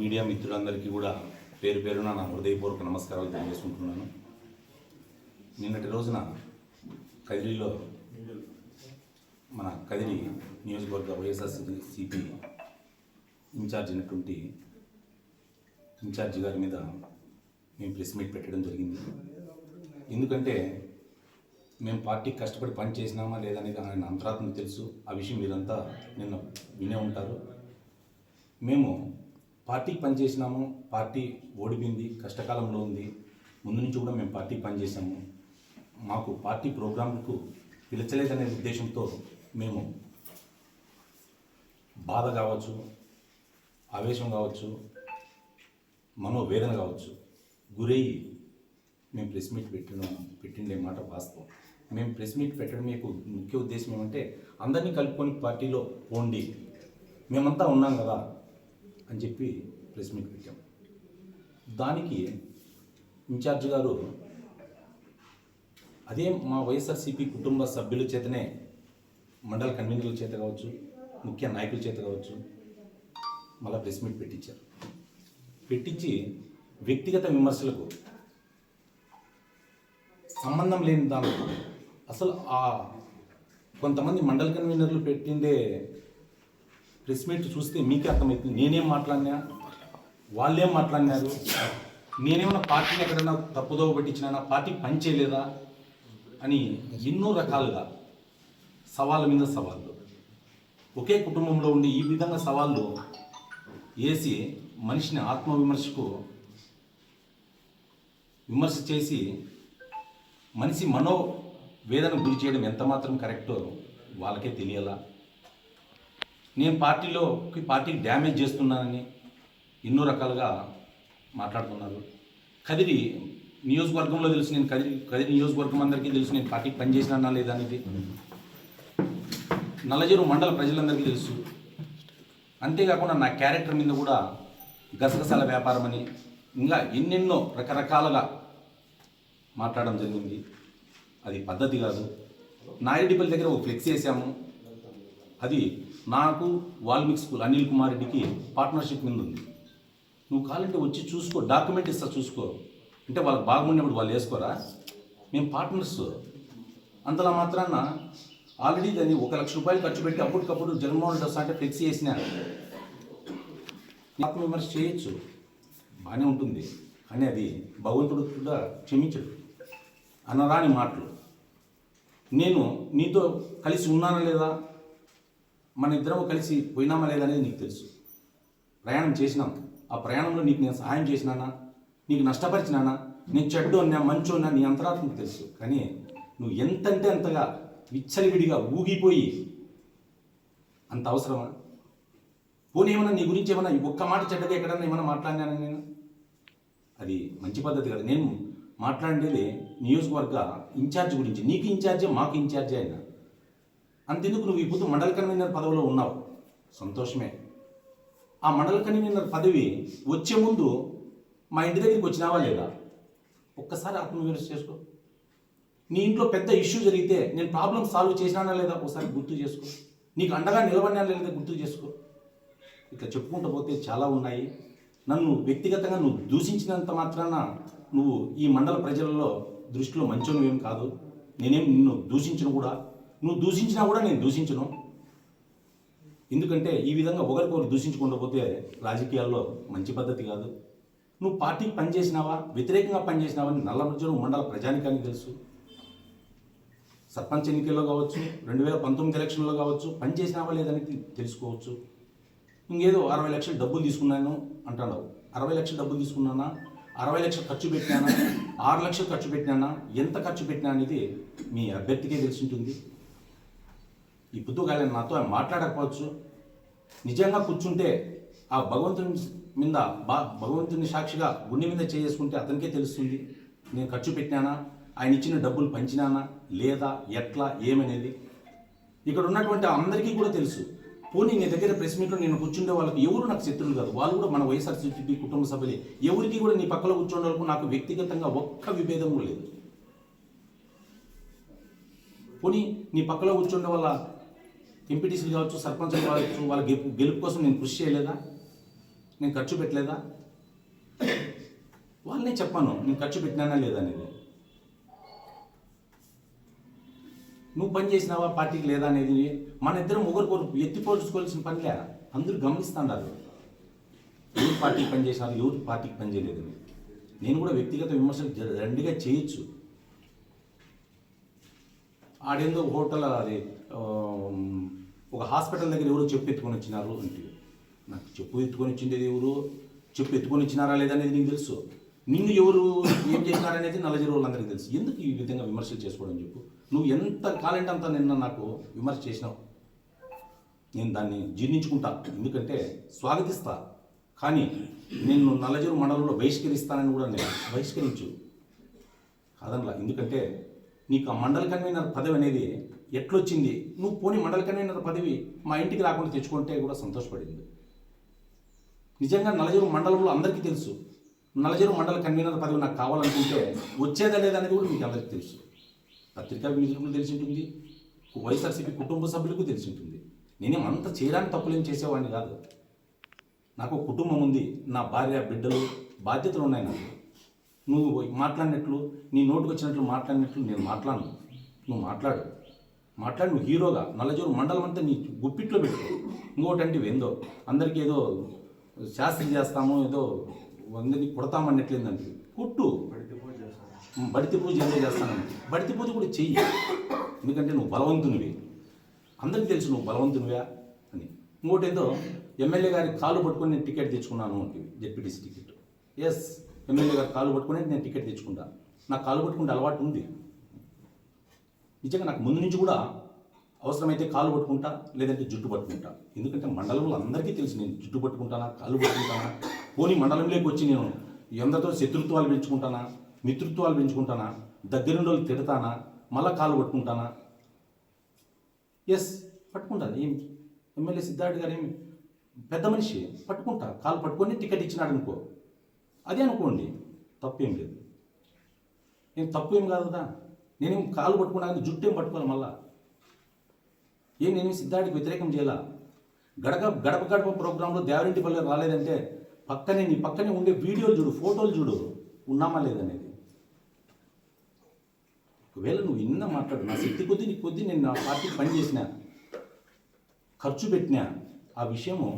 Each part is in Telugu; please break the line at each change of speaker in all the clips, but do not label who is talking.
మీడియా మిత్రులందరికీ కూడా పేరు పేరున నా హృదయపూర్వక నమస్కారాలు తెలియజేసుకుంటున్నాను. నిన్నటి రోజున కదిరిలో మన కదిరి నియోజకవర్గ వైఎస్ఆర్సీపీ సిపి ఇన్ఛార్జ్ అయినటువంటి ఇన్ఛార్జి గారి మీద మేము ప్రెస్ మీట్ పెట్టడం జరిగింది. ఎందుకంటే మేము పార్టీకి కష్టపడి పని చేసినామా లేదనేది ఆయన అంతరాత్మ తెలుసు. ఆ విషయం మీరంతా నిన్న వినే ఉంటారు. మేము పార్టీకి పనిచేసినాము పార్టీ ఓడిపోయింది. కష్టకాలంలో ఉంది. ముందు నుంచి కూడా మేము పార్టీకి పనిచేసాము మాకు పార్టీ ప్రోగ్రాంకు పిలిచలేదనే ఉద్దేశంతో మేము బాధ కావచ్చు ఆవేశం కావచ్చు మనోవేదన కావచ్చు గురయ్యి మేము ప్రెస్ మీట్ పెట్టిన పెట్టిండే మాట వాస్తవం. మేము ప్రెస్ మీట్ పెట్టడం మీకు ముఖ్య ఉద్దేశం ఏమంటే అందరినీ కలుపుకొని పార్టీలో పోండి మేమంతా ఉన్నాం కదా అని చెప్పి ప్రెస్ మీట్ పెట్టాం. దానికి ఇన్ఛార్జ్ గారు అదే మా వైఎస్ఆర్సీపీ కుటుంబ సభ్యుల చేతనే మండల కన్వీనర్ల చేత కావచ్చు ముఖ్య నాయకుల చేత కావచ్చు మళ్ళీ ప్రెస్ మీట్ పెట్టించారు. పెట్టించి వ్యక్తిగత విమర్శలకు సంబంధం లేని దానికి అసలు ఆ కొంతమంది మండల కన్వీనర్లు పెట్టిందే ప్రెస్ మీట్ చూస్తే మీకే అర్థమవుతుంది నేనేం మాట్లాడినా? వాళ్ళేం మాట్లాడినారు? నేనేమన్నా పార్టీని ఎక్కడైనా తప్పుదోవ పట్టించినా పార్టీ పని చేయలేదా అని ఎన్నో రకాలుగా సవాళ్ళ మీద సవాళ్ళు. ఒకే కుటుంబంలో ఉండి ఈ విధంగా సవాళ్ళు వేసి మనిషిని ఆత్మవిమర్శకు విమర్శ చేసి మనిషి మనో వేదన గురి చేయడం ఎంత మాత్రం కరెక్టో వాళ్ళకే తెలియాలా? నేను పార్టీలో పార్టీకి డ్యామేజ్ చేస్తున్నానని ఎన్నో రకాలుగా మాట్లాడుతున్నారు. కదిరి నియోజకవర్గంలో తెలుసు నేను కదిరి కదిరి నియోజకవర్గం అందరికీ తెలుసు నేను పార్టీకి పనిచేసినా లేదా అనేది. నల్లజేరు మండల ప్రజలందరికీ తెలుసు. అంతేకాకుండా నా క్యారెక్టర్ మీద కూడా గసగసాల వ్యాపారం అని ఇంకా ఎన్నెన్నో రకరకాలుగా మాట్లాడడం జరిగింది. అది పద్ధతి కాదు. నాయుడిపల్లి దగ్గర ఒక ఫ్లెక్స్ వేసాము. అది నాకు వాల్మీకి స్కూల్ అనిల్ కుమార్ రెడ్డికి పార్ట్నర్షిప్ మీద ఉంది. నువ్వు కావాలంటే వచ్చి చూసుకో డాక్యుమెంట్ ఇస్తా చూసుకో. అంటే వాళ్ళకి బాగుండేప్పుడు వాళ్ళు వేసుకోరా? మేము పార్ట్నర్స్ అంతలా మాత్రాన ఆల్రెడీ దాన్ని ఒక లక్ష రూపాయలు ఖర్చు పెట్టి అప్పటికప్పుడు జగన్మోహన్ రెడ్డి అంటే ఫ్లెక్సీ వేసిన. ఆత్మవిమర్శ చేయొచ్చు. బాగానే ఉంటుంది. కానీ అది భగవంతుడు కూడా క్షమించడు. అనరాని మాటలు. నేను నీతో కలిసి ఉన్నానా లేదా? మన ఇద్దరం కలిసి పోయినామా లేదా అనేది నీకు తెలుసు. ప్రయాణం చేసినాం. ఆ ప్రయాణంలో నీకు నేను సహాయం చేసినానా? నీకు నష్టపరిచినానా? నేను చెడ్డు అన్నా మంచు అన్నా నీ అంతరాత్మకు తెలుసు. కానీ నువ్వు ఎంతంటే అంతగా విచ్చలివిడిగా ఊగిపోయి అంత అవసరమా? పోనీ ఏమన్నా నీ గురించి ఏమన్నా ఒక్క మాట చెడ్డగా ఎక్కడన్నా ఏమన్నా మాట్లాడినానా నేను? అది మంచి పద్ధతి కదా. నేను మాట్లాడేది నియోజకవర్గ ఇన్ఛార్జ్ గురించి. నీకు ఇన్ఛార్జే మాకు ఇన్ఛార్జే అయినా. అంతెందుకు నువ్వు ఇప్పుడు మండల కన్వీనర్ పదవిలో ఉన్నావు? సంతోషమే. ఆ మండల కన్వీనర్ పదవి వచ్చే ముందు మా ఇంటి దగ్గరికి వచ్చినావా లేదా? ఒక్కసారి ఆత్మవిమర్శ చేసుకో. నీ ఇంట్లో పెద్ద ఇష్యూ జరిగితే నేను ప్రాబ్లం సాల్వ్ చేసినానా లేదా? ఒకసారి గుర్తు చేసుకో. నీకు అండగా నిలబడినా లేదా గుర్తు చేసుకో. ఇట్లా చెప్పుకుంటూ పోతే చాలా ఉన్నాయి. నన్ను వ్యక్తిగతంగా నువ్వు దూషించినంత మాత్రాన నువ్వు ఈ మండల ప్రజలలో దృష్టిలో మంచోనివేం కాదు. నేనేం నిన్ను దూషించను కూడా. నువ్వు దూషించినా కూడా నేను దూషించను. ఎందుకంటే ఈ విధంగా ఒకరికొకరు దూషించకుండా పోతే రాజకీయాల్లో మంచి పద్ధతి కాదు. నువ్వు పార్టీకి పనిచేసినావా? వ్యతిరేకంగా పనిచేసినావా? అని నల్లమర్జును మండల ప్రజానికానికి తెలుసు. సర్పంచ్ ఎన్నికల్లో కావచ్చు రెండు వేల పంతొమ్మిది ఎలక్షన్లో కావచ్చు పనిచేసినావా లేదని తెలుసుకోవచ్చు. ఇంకేదో అరవై లక్షలు డబ్బులు తీసుకున్నాను అంటాడు. అరవై లక్షలు డబ్బులు తీసుకున్నానా? అరవై లక్షలు ఖర్చు పెట్టినానా? ఆరు లక్షలు ఖర్చు పెట్టినానా? ఎంత ఖర్చు పెట్టినా అనేది మీ అభ్యర్థికే తెలిసి ఉంటుంది. ఈ పుట్టుకాయలను నాతో ఆయన మాట్లాడకపోవచ్చు. నిజంగా కూర్చుంటే ఆ భగవంతుని మీద బా భగవంతుని సాక్షిగా గుండె మీద చేసుకుంటే అతనికే తెలుస్తుంది. నేను ఖర్చు పెట్టినానా? ఆయన ఇచ్చిన డబ్బులు పంచినానా? లేదా ఎట్లా? ఏమనేది? ఇక్కడ ఉన్నటువంటి అందరికీ కూడా తెలుసు. పోనీ నీ దగ్గర ప్రెస్ మీట్లో నేను కూర్చుండే వాళ్ళకి ఎవరు నాకు శత్రువులు కాదు? వాళ్ళు కూడా మన వైఎస్ఆర్సీపీ కుటుంబ సభ్యులే. ఎవరికి కూడా నీ పక్కలో కూర్చుండే వాళ్ళకు నాకు వ్యక్తిగతంగా ఒక్క విభేదం లేదు. పోనీ నీ పక్కలో కూర్చుండే వాళ్ళ ఎంపీటీసీలు కావచ్చు సర్పంచ్ కావచ్చు వాళ్ళ గెలుపు గెలుపు కోసం నేను కృషి చేయలేదా? నేను ఖర్చు పెట్టలేదా? వాళ్ళనే చెప్పాను నేను ఖర్చు పెట్టినానా లేదా నేను నువ్వు పని చేసినావా? పార్టీకి లేదా అనేది మన ఇద్దరం ఒకరికొకరు ఎత్తిపోల్చుకోవాల్సిన పనిలే అందరూ గమనిస్తున్నారు ఎవరు పార్టీకి పని చేసినారు? ఎవరు పార్టీకి పని చేయలేదు నేను కూడా వ్యక్తిగత విమర్శలు జ- దండిగా చేయొచ్చు. ఆడేందో హోటల్ అది ఒక హాస్పిటల్ దగ్గర ఎవరు చెప్పు ఎత్తుకొని వచ్చినారు అంటే నాకు చెప్పు ఎత్తుకొని వచ్చిండేది ఎవరు? చెప్పు ఎత్తుకొని వచ్చినారా లేదా అనేది నీకు తెలుసు. నిన్ను ఎవరు ఏం చేసినారనేది నల్లజరి వాళ్ళందరికీ తెలుసు. ఎందుకు ఈ విధంగా విమర్శలు చేసుకోవడం చెప్పు? నువ్వు ఎంత కాలంటే అంత నిన్న నాకు విమర్శ చేసినావు? నేను దాన్ని జీర్ణించుకుంటా. ఎందుకంటే స్వాగతిస్తా. కానీ నేను నల్లజరు మండలంలో బహిష్కరిస్తానని కూడా నేను బహిష్కరించు. కాదనలా. ఎందుకంటే నీకు ఆ మండల కన్వీనర్ పదవి అనేది ఎట్లొచ్చింది? నువ్వు పోని మండల కన్వీనర్ పదవి మా ఇంటికి రాకుండా తెచ్చుకుంటే కూడా సంతోషపడింది. నిజంగా నలజరు మండలంలో అందరికీ తెలుసు. నలజరు మండల కన్వీనర్ పదవి నాకు కావాలనుకుంటే వచ్చేదా లేదనేది కూడా మీకు అందరికీ తెలుసు. పత్రికా విలేకరులకు తెలిసి ఉంటుంది వైఎస్ఆర్సీపీ కుటుంబ సభ్యులకు తెలిసి ఉంటుంది నేనేం అంత చేయడానికి తప్పులేం చేసేవాడిని కాదు. నాకు కుటుంబం ఉంది నా భార్య బిడ్డలు బాధ్యతలు ఉన్నాయి నాకు. నువ్వు మాట్లాడినట్లు నీ నోటుకు వచ్చినట్లు మాట్లాడినట్లు నేను మాట్లాడను. నువ్వు మాట్లాడు. మాట్లాడి నువ్వు హీరోగా నల్లజోరు మండలం అంతా నీ గుప్పిట్లో పెట్టు ఇంకోటి అంటే ఏందో అందరికీ ఏదో శాస్త్రి చేస్తాము ఏదో అందరినీ కొడతామన్నట్లేదంటే కుట్టు. బడితి పూజ ఎంజాయ్ చేస్తానని బడితి పూజ కూడా చెయ్యి. ఎందుకంటే నువ్వు బలవంతునివి. అందరికీ తెలుసు నువ్వు బలవంతునివా అని. ఇంకోటి ఏదో ఎమ్మెల్యే గారి కాలు పట్టుకొని నేను టికెట్ తెచ్చుకున్నాను అంటే జెడ్పీటీసీ టికెట్. ఎస్ ఎమ్మెల్యే గారి కాలు పట్టుకొని నేను టికెట్ తెచ్చుకుంటా. నాకు కాలు పట్టుకుంటే అలవాటు ఉంది. నిజంగా నాకు ముందు నుంచి కూడా అవసరమైతే కాలు పట్టుకుంటా లేదంటే జుట్టు పట్టుకుంటా. ఎందుకంటే మండలంలో అందరికీ తెలుసు నేను జుట్టు పట్టుకుంటానా కాలు పట్టుకుంటానా. పోనీ మండలంలోకి వచ్చి నేను ఎందరితో శత్రుత్వాలు పెంచుకుంటానా? మిత్రుత్వాలు పెంచుకుంటానా? దగ్గరుండి వాళ్ళు తిడతానా? మళ్ళా కాలు పట్టుకుంటానా? ఎస్ పట్టుకుంటాను ఏం? ఎమ్మెల్యే సిద్ధార్థ్ గారు ఏమి పెద్ద మనిషి పట్టుకుంటా. కాలు పట్టుకొని టికెట్ ఇచ్చినాడు అనుకో. అదే అనుకోండి తప్పేం లేదు. నేను తప్పు ఏం కాదు కదా. నేనేం కాలు పట్టుకున్నా కానీ జుట్టు ఏం పట్టుకోవాలి మళ్ళా? ఏం నేను సిద్ధార్థకి వ్యతిరేకం చేయాల? గడప గడప గడప ప్రోగ్రాంలో దేవరింటి పల్లె రాలేదంటే పక్కనే నీ పక్కనే ఉండే వీడియోలు చూడు ఫోటోలు చూడు. ఉన్నామా లేదనేది. ఒకవేళ నువ్వు ఇన్న మాట్లాడు. నా శక్తి కొద్దీ నీ కొద్దీ నేను నా పార్టీకి పని చేసిన ఖర్చు పెట్టినా ఆ విషయము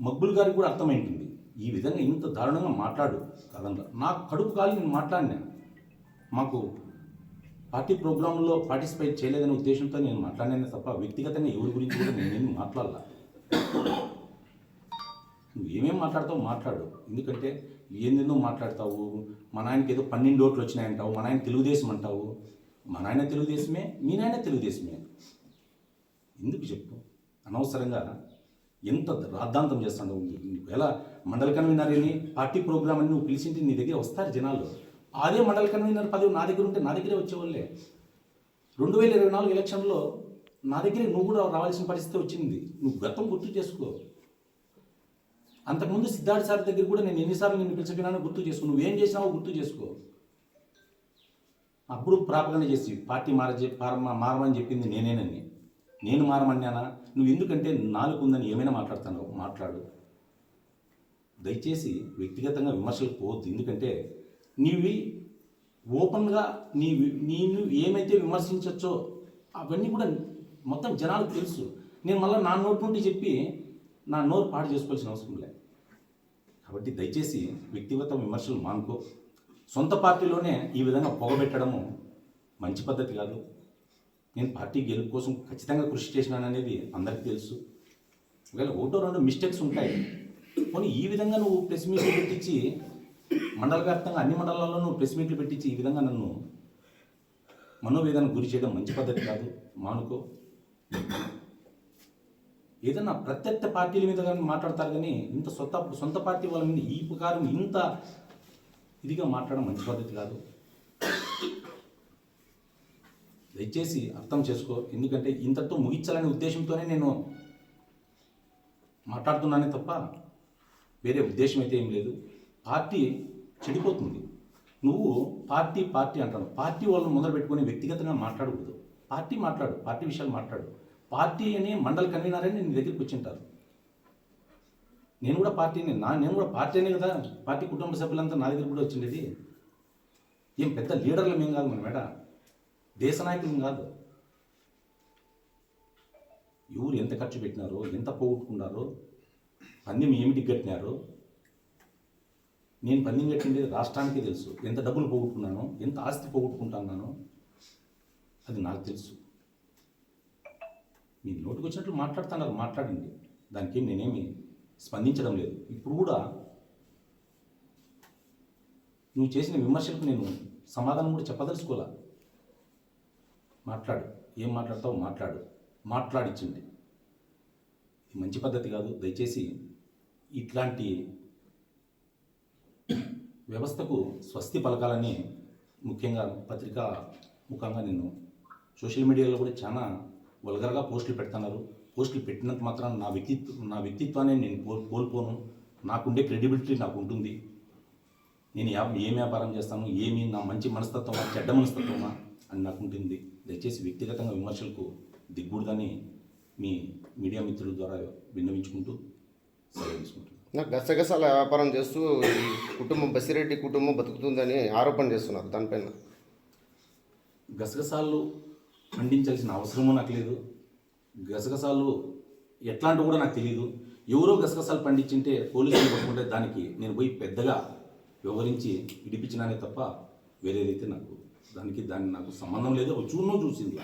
మక్బుల్ గారికి కూడా అర్థమైంటుంది. ఈ విధంగా ఇంత దారుణంగా మాట్లాడు కదంలో నాకు కడుపు కాలి నేను మాట్లాడినా. మాకు పార్టీ ప్రోగ్రాంలో పార్టిసిపేట్ చేయలేదనే ఉద్దేశంతో నేను మాట్లాడినా తప్ప వ్యక్తిగతంగా ఎవరి గురించి కూడా నేను మాట్లాడాల. నువ్వు మాట్లాడతావు మాట్లాడు. ఎందుకంటే ఏందేందో మాట్లాడతావు. మా నాయనకి ఏదో పన్నెండు ఓట్లు వచ్చినాయంటావు. మా నాయన తెలుగుదేశం అంటావు. మా నాయన తెలుగుదేశమే మీ నాయన తెలుగుదేశమే. ఎందుకు చెప్పు? అనవసరంగా ఎంత రాద్ధాంతం చేస్తాడు ఎలా మండల కన్వీనర్ అని పార్టీ ప్రోగ్రామ్ అని నువ్వు పిలిచింటే నీ దగ్గర వస్తారు జనాలు. అదే మండల కన్వీనర్ పదవి నా దగ్గర ఉంటే నా దగ్గరే వచ్చేవాళ్ళే. రెండు వేల ఇరవై నాలుగు ఎలక్షన్లో నా దగ్గరే నువ్వు కూడా రావాల్సిన పరిస్థితి వచ్చింది. నువ్వు గతం గుర్తు చేసుకో. అంతకుముందు సిద్ధార్థ సార్ దగ్గర కూడా నేను ఎన్నిసార్లు నిన్ను పిలిచిపోయినానో గుర్తు చేసుకో. నువ్వేం చేసినావో గుర్తు చేసుకో. అప్పుడు ప్రాపగండ చేసి పార్టీ మార- మారమని చెప్పింది నేనేనని. నేను మారమన్నానా? నువ్వు ఎందుకంటే నాలుగు ఉందని ఏమైనా మాట్లాడుతాను మాట్లాడు. దయచేసి వ్యక్తిగతంగా విమర్శలు పోవద్దు. ఎందుకంటే నీవి ఓపెన్గా నీ నేను ఏమైతే విమర్శించవచ్చో అవన్నీ కూడా మొత్తం జనాలకు తెలుసు. నేను మళ్ళీ నా నోటి నుండి చెప్పి నా నోరు పాడు చేసుకోవాల్సిన అవసరం లేదు. కాబట్టి దయచేసి వ్యక్తిగత విమర్శలు మానుకో. సొంత పార్టీలోనే ఈ విధంగా పొగబెట్టడము మంచి పద్ధతి కాదు. నేను పార్టీ గెలుపు కోసం ఖచ్చితంగా కృషి చేసినాననేది అందరికీ తెలుసు. ఒకవేళ ఒకటో రెండు మిస్టేక్స్ ఉంటాయి. కానీ ఈ విధంగా నువ్వు ప్రెస్ మీట్లు పెట్టించి మండల వ్యాప్తంగా అన్ని మండలాల్లో నువ్వు ప్రెస్ మీట్లు పెట్టించి ఈ విధంగా నన్ను మనోవేదనకు గురి చేయడం మంచి పద్ధతి కాదు. మానుకో. ఏదైనా ప్రత్యర్థ పార్టీల మీద కానీ మాట్లాడతారు కానీ ఇంత సొంత సొంత పార్టీ వాళ్ళ మీద ఈ ప్రకారం ఇంత ఇదిగా మాట్లాడడం మంచి పద్ధతి కాదు. దయచేసి అర్థం చేసుకో. ఎందుకంటే ఇంతటితో ముగించాలనే ఉద్దేశంతోనే నేను మాట్లాడుతున్నానే తప్ప వేరే ఉద్దేశం అయితే ఏం లేదు. పార్టీ చెడిపోతుంది. నువ్వు పార్టీ పార్టీ అంటాను. పార్టీ వాళ్ళని మొదలు పెట్టుకొని వ్యక్తిగతంగా మాట్లాడకూడదు. పార్టీ మాట్లాడు పార్టీ విషయాలు మాట్లాడు. పార్టీ అని మండల కన్వీనర్ అని నీ దగ్గరికి వచ్చింటారు. నేను కూడా పార్టీని నా నేను కూడా పార్టీనే కదా పార్టీ కుటుంబ సభ్యులంతా నా దగ్గర కూడా వచ్చిండేది. ఏం పెద్ద లీడర్లు మేము కాదు మన మేడ. దేశ నాయకులం కాదు. ఎవరు ఎంత ఖర్చు పెట్టినారో ఎంత పోగొట్టుకున్నారో పందెం ఏమిటి కట్టినారో నేను పందెం కట్టింది రాష్ట్రానికే తెలుసు. ఎంత డబ్బులు పోగొట్టుకున్నాను ఎంత ఆస్తి పోగొట్టుకుంటున్నాను అది నాకు తెలుసు. మీ నోటికి వచ్చినట్లు మాట్లాడుతున్నారు మాట్లాడండి. దానికి నేనేమి స్పందించడం లేదు. ఇప్పుడు కూడా నువ్వు చేసిన విమర్శలకు నేను సమాధానం కూడా చెప్పదలుచుకోలే. మాట్లాడు. ఏం మాట్లాడతావు మాట్లాడు. మాట్లాడిచ్చండి ఇది మంచి పద్ధతి కాదు. దయచేసి ఇట్లాంటి వ్యవస్థకు స్వస్తి పలకాలని ముఖ్యంగా పత్రికా ముఖంగా నేను సోషల్ మీడియాలో కూడా చాలా వల్గర్గా పోస్టులు పెడుతున్నారు. పోస్టులు పెట్టినంత మాత్రం నా వ్యక్తిత్వం నా వ్యక్తిత్వాన్ని నేను కోల్ కోల్పోను. నాకుండే క్రెడిబిలిటీ నాకు ఉంటుంది నేను ఏం వ్యాపారం చేస్తాను? ఏమి నా మంచి మనస్తత్వమా? చెడ్డ మనస్తత్వమా? అని నాకు ఉంటుంది దయచేసి వ్యక్తిగతంగా విమర్శలకు దిగ్గుడుదని మీ మీడియా మిత్రుల ద్వారా విన్నవించుకుంటూ సెలవు తీసుకుంటున్నాను.
నాకు గసగసాల వ్యాపారం చేస్తూ ఈ కుటుంబం బసిరెడ్డి కుటుంబం బతుకుతుందని ఆరోపణ చేస్తున్నారు దానిపైన.
గసగసాలు పండించాల్సిన అవసరమూ నాకు లేదు. గసగసాలు ఎట్లాంటివి కూడా నాకు తెలియదు ఎవరో గసగసాలు పండించింటే పోలీసులు పట్టుకుంటే దానికి నేను పోయి పెద్దగా వివరించి ఇడిపించినానే తప్ప వేరేదైతే నాకు దానికి దాన్ని నాకు సంబంధం లేదు. చూడనో చూసింది.